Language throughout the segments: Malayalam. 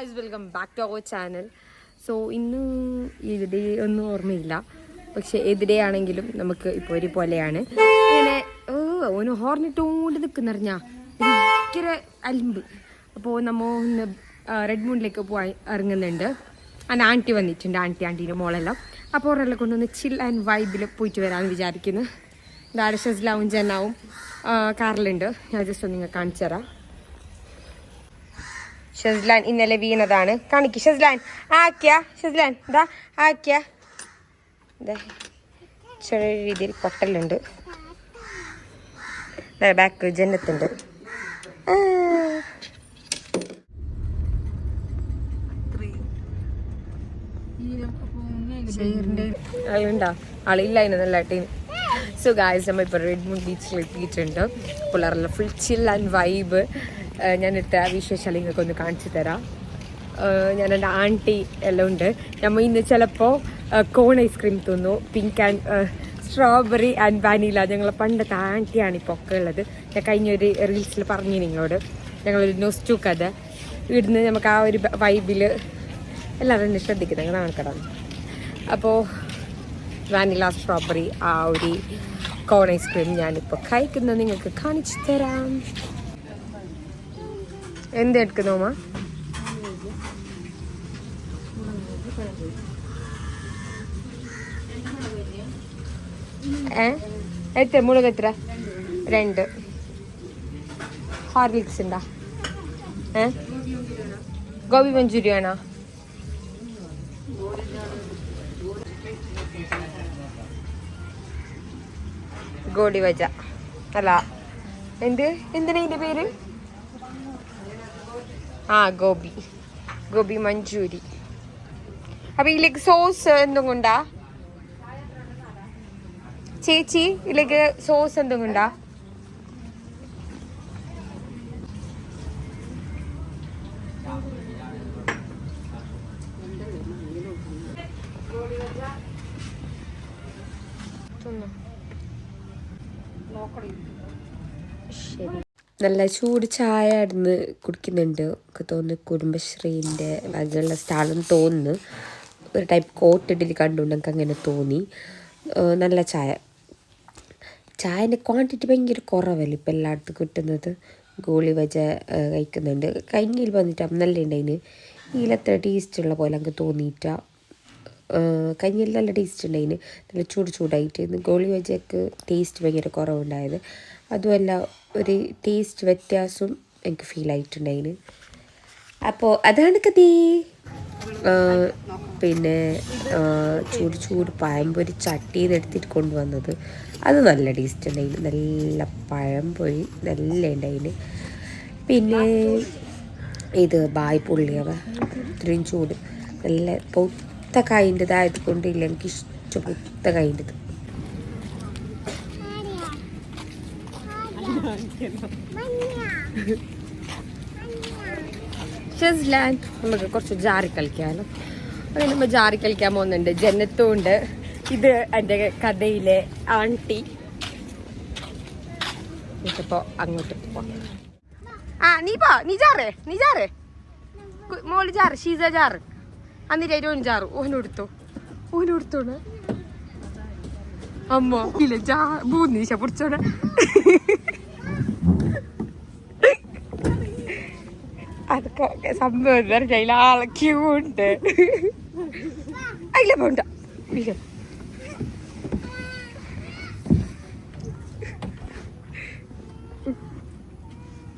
Guys welcome back to our channel so ഇന്ന് ഇവിടെ ഒന്നും ഓർമ്മയില്ല. പക്ഷെ എതിരെ ആണെങ്കിലും നമുക്ക് ഇപ്പോൾ ഒരു പോലെയാണ് ഇങ്ങനെ ഓന് ഹോർണിട്ടോണ്ട് നിൽക്കുന്നറിഞ്ഞാ ഭയങ്കര അലിമ്പ്. അപ്പോൾ നമ്മൾ ഒന്ന് റെഡ് മൂണിലേക്ക് പോയി ഇറങ്ങുന്നുണ്ട്. അന്ന് ആന്റി വന്നിട്ടുണ്ട്. ആന്റി ആന്റീന്റെ മോളെല്ലാം. അപ്പോൾ അവരെല്ലാം കൊണ്ടൊന്ന് ചിൽ ആൻഡ് വൈബിൽ പോയിട്ട് വരാമെന്ന് വിചാരിക്കുന്നു. ദാരഷസ് ലൗഞ്ച് എന്നാവും കാറിലുണ്ട് ഞാൻ ജസ്റ്റ് ഒന്ന് നിങ്ങൾ കാണിച്ചു തരാം. ഷെസ്ലാൻ ഇന്നലെ വീണതാണ്. കാണിക്ക് ഷെസ്ലാൻ. ആക്കിയ ഷെസ്ലാൻ. ഇതാ ആക്കിയ. ചെറിയ രീതിയിൽ പൊട്ടലുണ്ട്. ബാക്ക് ജന്നത്തുണ്ട്. ആളുണ്ടാ? ആളില്ല അതിന് നല്ല ടീം സോ ഗായ്സ് നമ്മൾ ഇപ്പോൾ റെഡ് മൂൺ ബീച്ചിൽ എത്തിയിട്ടുണ്ട് പിള്ളേരെല്ലാം ഫുൾ ചിൽ ആൻഡ് വൈബ് ഞാൻ എടുത്ത നിങ്ങൾക്ക് ഒന്ന് കാണിച്ചു തരാം. ഞാൻ എന്റെ ആന്റി എല്ലാം ഉണ്ട്. നമ്മൾ ഇന്ന് ചിലപ്പോൾ കോൺ ഐസ്ക്രീം തിന്നു. Pink and strawberry and vanilla ഞങ്ങളെ പണ്ടത്തെ ആന്റിയാണ് ഇപ്പോൾ ഒക്കെ ഉള്ളത്. ഞാൻ കഴിഞ്ഞൊരു റീൽസിൽ പറഞ്ഞു നിങ്ങളോട്. ഞങ്ങളൊരു നൊസ്റ്റു കഥ ഇവിടുന്ന് നമുക്ക് ആ ഒരു വൈബിൽ എല്ലാവരും തന്നെ ശ്രദ്ധിക്കുന്നത് നടക്കണം അപ്പോൾ വാനില സ്ട്രോബെറി ആ ഒരു കോൺ ഐസ്ക്രീം ഞാനിപ്പോൾ കഴിക്കുന്നത്. നിങ്ങൾക്ക് കാണിച്ചു തരാം. എന്തെടുക്കുന്നു അമ്മ ഏ? എത്ര? മുളക് എത്ര? രണ്ട്. ഹോർലിക്സ് ഉണ്ടാ? ഏ? ഗോപി മഞ്ചൂരി വേണോ ഗോഡി വജ അല്ല. എന്ത്? എന്തിനാ ഇതിന്റെ പേര്? ആ ഗോബി ഗോബി മഞ്ചൂരി. അപ്പൊ ഇതിലേക്ക് സോസ് എന്തും കൊണ്ടാ? ചേച്ചി ഇതിലേക്ക് സോസ് എന്തും കൊണ്ടാ? ശരി. നല്ല ചൂട് ചായ ഇടുന്ന് കുടിക്കുന്നുണ്ട്. ഒക്കെ തോന്നുന്നു കുടുംബശ്രീന്റെ വകയുള്ള സ്ഥലം തോന്നുന്നു. ഒരു ടൈപ്പ് കോട്ട് ഇഡലി കണ്ടുകൊണ്ട് എനിക്ക് അങ്ങനെ തോന്നി. നല്ല ചായ. ചായന്റെ ക്വാണ്ടിറ്റി ഭയങ്കര കുറവല്ലേ ഇപ്പം എല്ലായിടത്തും കിട്ടുന്നത്? ഗോളി വജ കഴിക്കുന്നുണ്ട്. കഴിഞ്ഞിൽ വന്നിട്ട് നല്ല ഉണ്ടായിന്. ഇതിലത്ര ടേസ്റ്റ് ഉള്ള പോലെ എനിക്ക് തോന്നിയിട്ടാ. കഞ്ഞിയിൽ നല്ല ടേസ്റ്റ് ഉണ്ടായിന്. നല്ല ചൂട് ചൂടായിട്ട് ഗോളി വജക്ക് ടേസ്റ്റ് ഭയങ്കര കുറവുണ്ടായത്. അതുമല്ല ഒരു ടേസ്റ്റ് വ്യത്യാസവും എനിക്ക് ഫീൽ ആയിട്ടുണ്ടായിന് അപ്പോൾ അതാണ് കഥ. പിന്നെ ചൂട് ചൂട് പഴംപൊരി ചട്ടിയിൽ നിന്ന് എടുത്തിട്ട് കൊണ്ടുവന്നത്. അത് നല്ല ടേസ്റ്റ് ഉണ്ടായിന് നല്ല പഴംപൊരി നല്ല ഉണ്ടായിന് പിന്നെ ഇത് ബായ് പുള്ളിയവ ഇത്രയും ചൂട്. നല്ല പൊത്ത കായിന്റെതായത് കൊണ്ടില്ല. എനിക്ക് ഇഷ്ടം പൊത്ത കായിന്റെത്. ഷെസ്ലാൻ നമുക്ക് കുറച്ച് ജാറി കളിക്കാമല്ലോ അങ്ങനെ നമ്മൾ ജാറി കളിക്കാൻ പോകുന്നുണ്ട്. ജന്നത്തും ഉണ്ട് ഇത് എന്റെ കഥയിലെ ആണ്ടി ഇപ്പോ അങ്ങോട്ട് പോ ആ നീ പോ. നീ ജാറ്. നീ ജാറ്. മോൾ ജാറ്. ഷീസ ജാറ്. അന്നിട്ട് ഓൻ ജാറ്. ഓനെടുത്തു ഓനെടുത്തോണ് അമ്മ ഇല്ല ജാ മൂന്ന് നീശ പിടിച്ചോണ. അതൊക്കെ സംഭവം എന്താ അതിൽ അല്ല അതിലെ പോണ്ട. ഇല്ല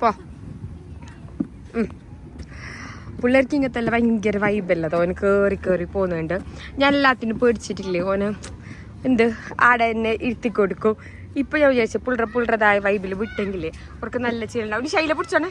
പോ. ഉം. പിള്ളേർക്ക് ഇങ്ങനത്തെ എല്ലാം ഭയങ്കര വൈബല്ല ഓന് കയറി കയറി പോകുന്നുണ്ട്. ഞാൻ എല്ലാത്തിനും പേടിച്ചിട്ടില്ലേ? ഓന് എന്ത്? ആടെ തന്നെ ഇരുത്തി കൊടുക്കും. ഇപ്പൊ ഞാൻ വിചാരിച്ചു പുള്ളറ പുള്ളറതായ വൈബിൽ വിട്ടെങ്കിലേ അവർക്ക് നല്ല ചെയ്യലുണ്ടാവും ശൈല പിടിച്ചോണേ.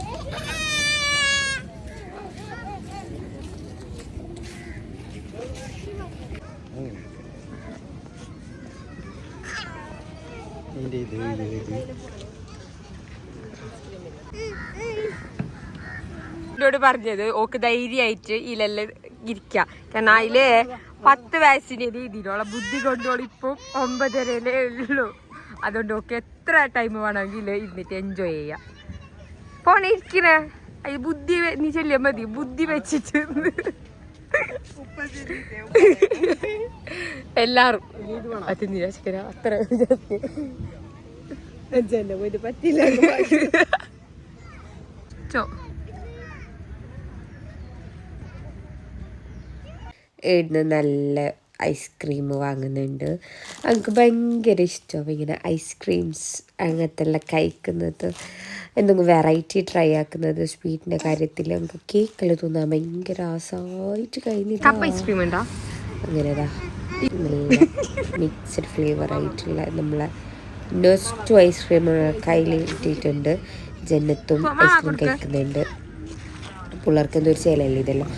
ഇത് ഇത് എന്നോട് പറഞ്ഞത് ഓക്ക് ധൈര്യമായിട്ട് ഇതിലെല്ലാം ഇരിക്ക. കാരണം അതിൽ പത്ത് വയസ്സിന് രീതിയിലുള്ള ബുദ്ധി കൊണ്ടോളം ഇപ്പം ഒമ്പതരയിലേ ഉള്ളൂ. അതുകൊണ്ട് ഓക്ക് എത്ര ടൈം വേണമെങ്കിൽ ഇരുന്നിട്ട് എൻജോയ് ചെയ്യാം. പോണേ ഇരിക്കണേ. അത് ബുദ്ധി നീ ചെല്ലിയാ മതി. ബുദ്ധി വെച്ചിട്ട് എല്ലാരും. അത് നിരാശക്കര അത്ര ചോ. ഇവിടുന്ന് നല്ല ഐസ്ക്രീം വാങ്ങുന്നുണ്ട്. എനിക്ക് ഭയങ്കര ഇഷ്ടമാണ് ഇങ്ങനെ ഐസ്ക്രീംസ് അങ്ങനത്തെ എല്ലാം കഴിക്കുന്നത്. എന്തെങ്കിലും വെറൈറ്റി ട്രൈ ആക്കുന്നത് സ്വീറ്റിന്റെ കാര്യത്തിൽ നമുക്ക് കേക്കെല്ലാം തിന്നാൻ ഭയങ്കര ആസായിട്ട് കഴിഞ്ഞിട്ട്. അങ്ങനെതാ നല്ല മിക്സഡ് ഫ്ലേവർ ആയിട്ടുള്ള നമ്മളെ നെസ്റ്റു ഐസ്ക്രീം കയ്യിൽ കിട്ടിയിട്ടുണ്ട്. ജന്നത്തും ഐസ്ക്രീം കഴിക്കുന്നുണ്ട്. പിള്ളേർക്ക് എന്തോ ഒരു ചേലല്ലേ ഇതെല്ലാം?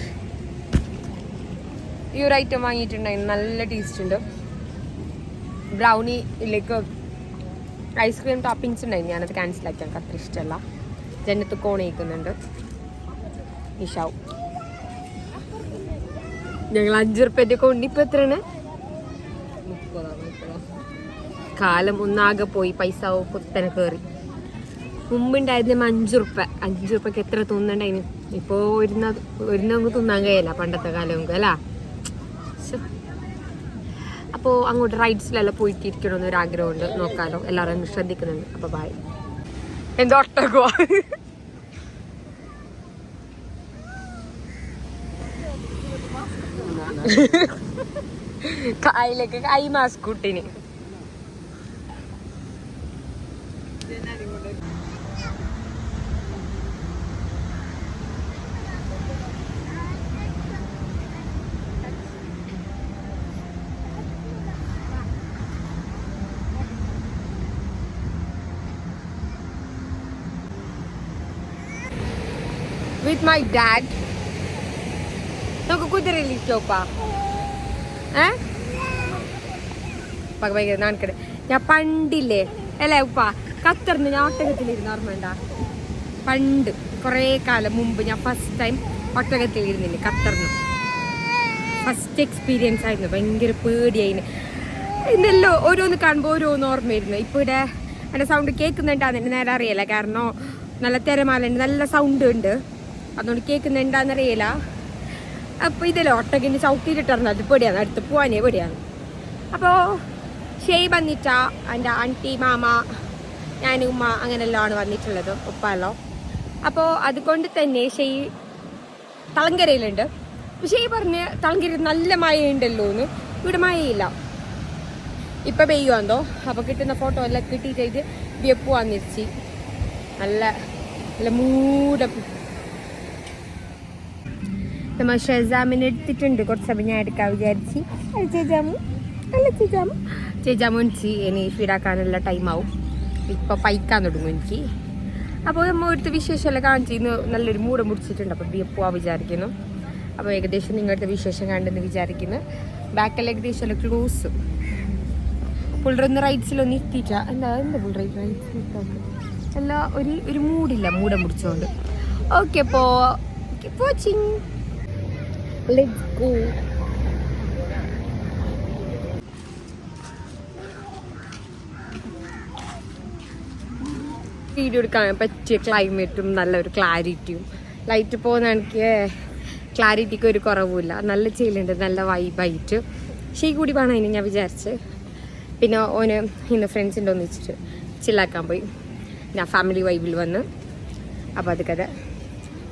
ഈ ഒരു ഐറ്റം വാങ്ങിയിട്ടുണ്ടായിരുന്നു. നല്ല ടേസ്റ്റ് ഉണ്ട്. ബ്രൗണി ബ്രൗണിയിലേക്ക് ഐസ്ക്രീം ടോപ്പിങ്സ് ഉണ്ടായിരുന്നു. ഞാനത് ക്യാൻസൽ ആക്കി. എനിക്ക് അത്ര ഇഷ്ടമല്ല. ജനത്ത് കോൺ കഴിക്കുന്നുണ്ട്. ഇഷാവും ഞങ്ങൾ അഞ്ചു റുപ്യന്റെ കൊണ്ട് ഇപ്പം എത്രയാണ്? കാലം ഒന്നാകെ പോയി. പൈസ കുത്തനെ കയറി മുമ്പുണ്ടായിരുന്ന അഞ്ചു റുപ്യ അഞ്ചു റുപ്യക്ക് എത്ര തിന്നണ്ടായിരുന്നു ഇപ്പോൾ ഒരുന്ന ഒരുന്നങ്ങ് തിന്നാൻ കഴിയല്ല പണ്ടത്തെ കാലം അല്ല? അപ്പോൾ അങ്ങോട്ട് റൈഡ്സിലെല്ലാം പോയിട്ട് ഇരിക്കണമെന്ന് ഒരു ആഗ്രഹമുണ്ട് നോക്കാലോ. എല്ലാവരും ശ്രദ്ധിക്കുന്നുണ്ട്. അപ്പോൾ ബായ് എന്തോ ഒട്ടകുവാ. കായിലേക്ക് കൈ മാസ്ക് കുട്ടിന് my dad. നമുക്ക് കുതിരയിലിരിക്കോപ്പാ ഏ? ഉപ്പാക്ക് ഭയങ്കര നാണക്കേട്. ഞാൻ പണ്ടില്ലേ അല്ലേ ഉപ്പ? ഖത്തറിന് ഞാൻ ഒട്ടകത്തിലിരുന്ന് ഓർമ്മണ്ട പണ്ട് കുറേ കാലം മുമ്പ് ഞാൻ ഫസ്റ്റ് ടൈം ഒട്ടകത്തിലിരുന്നില്ലേ ഖത്തറിന് ഫസ്റ്റ് എക്സ്പീരിയൻസ് ആയിരുന്നു ഭയങ്കര പേടിയായിരുന്നു ഇന്നല്ലോ ഓരോന്ന് കാണുമ്പോൾ ഓരോന്ന് ഓർമ്മയായിരുന്നു. ഇപ്പോൾ ഇവിടെ എന്റെ സൗണ്ട് കേൾക്കുന്നുണ്ടാന്ന് എനിക്ക് നേരെ അറിയില്ല. കാരണം നല്ല തിരമാലുണ്ട് നല്ല സൗണ്ട് ഉണ്ട്. അതുകൊണ്ട് കേൾക്കുന്നുണ്ടാന്ന് അറിയില്ല അപ്പോൾ ഇതല്ലോ ഒട്ടകിന്റെ കിട്ടാറുണ്ട് അത് പേടിയാണ്. അടുത്ത് പോവാനേ പേടിയാണ്. അപ്പോൾ ഷെയ് വന്നിട്ട എന്റെ ആന്റി മാമ ഞാൻ ഉമ്മ അങ്ങനെല്ലാം ആണ് വന്നിട്ടുള്ളത് ഉപ്പല്ലോ അപ്പോൾ അതുകൊണ്ട് തന്നെ ഷെയ് തളങ്കരയിലുണ്ട്. ഷെയ് പറഞ്ഞ് തളങ്കര നല്ല മഴയുണ്ടല്ലോ എന്ന്. ഇവിടെ മഴയില്ല. ഇപ്പം പെയ്യുവാന്തോ? അപ്പോൾ കിട്ടുന്ന ഫോട്ടോ എല്ലാം കിട്ടിയിട്ട് ചെയ്ത് വെപ്പുവാന്നിരിച്ച് നല്ല നല്ല മൂട നമ്മൾ ഷെസാമിന് എടുത്തിട്ടുണ്ട്. കുറച്ച് സമയം ഞാൻ എടുക്കാൻ വിചാരിച്ച്. അത് ചേച്ചാമു അല്ല ചേച്ചാമു ചേച്ചാമു എനിക്ക് ഇനി ഫീഡാക്കാനുള്ള ടൈമാവും ഇപ്പോൾ പൈക്കാൻ തുടങ്ങും എനിക്ക്. അപ്പോൾ നമ്മൾ ഒരു വിശേഷമെല്ലാം കാണിച്ചിന്ന് നല്ലൊരു മൂടം മുടിച്ചിട്ടുണ്ട് അപ്പോൾ പോവാൻ വിചാരിക്കുന്നു. അപ്പോൾ ഏകദേശം നിങ്ങളുടെ വിശേഷം കണ്ടെന്ന് വിചാരിക്കുന്നു. ബാക്കെല്ലാം ഏകദേശം എല്ലാം ക്ലോസ് പുള്ളറൊന്ന് റൈറ്റ്സിലൊന്നും എത്തിയിട്ട. എന്താ എന്താ എല്ലാം അല്ല ഒരു ഒരു മൂടില്ല മൂടം മുടിച്ചോണ്ട് ഓക്കെ അപ്പോൾ വാച്ചിങ് ലെറ്റ്സ് ഗോ വീഡിയോ എടുക്കാൻ പറ്റിയ ക്ലൈമറ്റും നല്ലൊരു ക്ലാരിറ്റിയും ലൈറ്റ് പോകുന്ന എനിക്ക് ക്ലാരിറ്റിക്ക് ഒരു കുറവുമില്ല. നല്ല ചെയ്യലുണ്ട് നല്ല വൈബായിട്ട് ഷീ കൂടി വേണം ഇനി ഞാൻ വിചാരിച്ച്. പിന്നെ ഓന് ഇന്ന് ഫ്രണ്ട്സിന്റെ ഒന്നിച്ചിട്ട് ചില്ലാക്കാൻ പോയി. ഞാൻ ഫാമിലി വൈബിൽ വന്ന്. അപ്പോൾ അത് കഥ.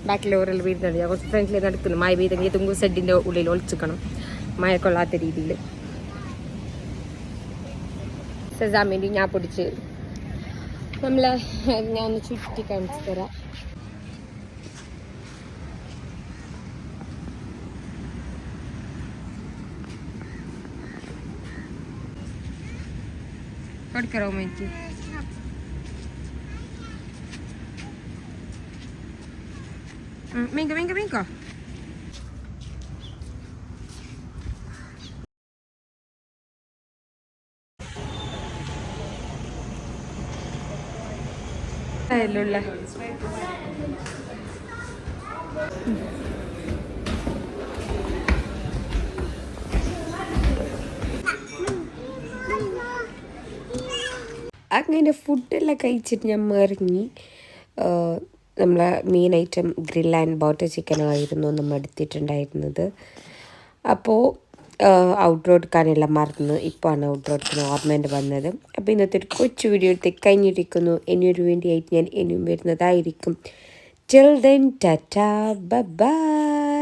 ബാക്കിൽ ഓരോ വീടുന്നുണ്ട് കുറച്ച് ഫ്രണ്ടിൽ നടക്കുന്നു മഴ പെയ്തെങ്കിൽ തുങ്കു സെഡിന്റെ ഉള്ളിൽ ഒളിച്ചിക്കണം. മഴ കൊള്ളാത്ത രീതിയിൽ സെസാമിന്റെ ഞാൻ പൊടിച്ച് നമ്മളെ ഞാൻ ഒന്ന് ചുറ്റി കാണിച്ചു തരാം. കൊടുക്കറോ എനിക്ക് Venga, venga, venga. അതിലുള്ള അങ്ങനെ ഫുഡെല്ലാം കഴിച്ചിട്ട് ഞാൻ ഇറങ്ങി നമ്മളെ main item grill and butter ചിക്കനായിരുന്നു നമ്മൾ എടുത്തിട്ടുണ്ടായിരുന്നത്. അപ്പോൾ ഔട്ട് എടുക്കാനെല്ലാം മറന്നു ഇപ്പോഴാണ് ഔട്ട് എടുക്കുന്ന ഓർമ്മേന്റ് വന്നത്. അപ്പോൾ ഇന്നത്തെ ഒരു കൊച്ചു വീഡിയോ എടുത്ത് കഴിഞ്ഞിരിക്കുന്നു. ഇനിയൊരു വേണ്ടിയായിട്ട് ഞാൻ ഇനിയും വരുന്നതായിരിക്കും. Children then Tata by